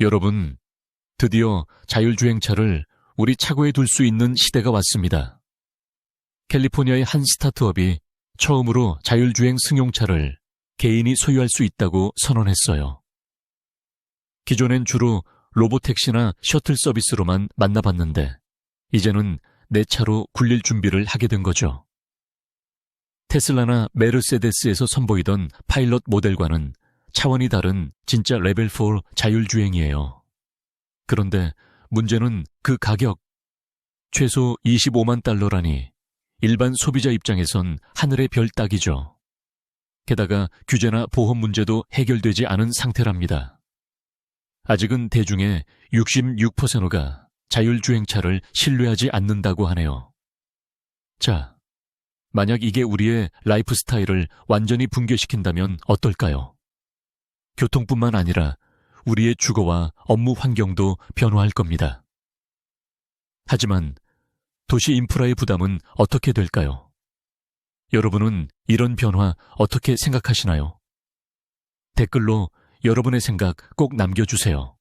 여러분, 드디어 자율주행차를 우리 차고에 둘 수 있는 시대가 왔습니다. 캘리포니아의 한 스타트업이 처음으로 자율주행 승용차를 개인이 소유할 수 있다고 선언했어요. 기존엔 주로 로보택시나 셔틀 서비스로만 만나봤는데, 이제는 내 차로 굴릴 준비를 하게 된 거죠. 테슬라나 메르세데스에서 선보이던 파일럿 모델과는 차원이 다른 진짜 레벨 4 자율주행이에요. 그런데 문제는 그 가격. 최소 25만 달러라니 일반 소비자 입장에선 하늘의 별 따기죠. 게다가 규제나 보험 문제도 해결되지 않은 상태랍니다. 아직은 대중의 66%가 자율주행차를 신뢰하지 않는다고 하네요. 자, 만약 이게 우리의 라이프 스타일을 완전히 붕괴시킨다면 어떨까요? 교통뿐만 아니라 우리의 주거와 업무 환경도 변화할 겁니다. 하지만 도시 인프라의 부담은 어떻게 될까요? 여러분은 이런 변화 어떻게 생각하시나요? 댓글로 여러분의 생각 꼭 남겨주세요.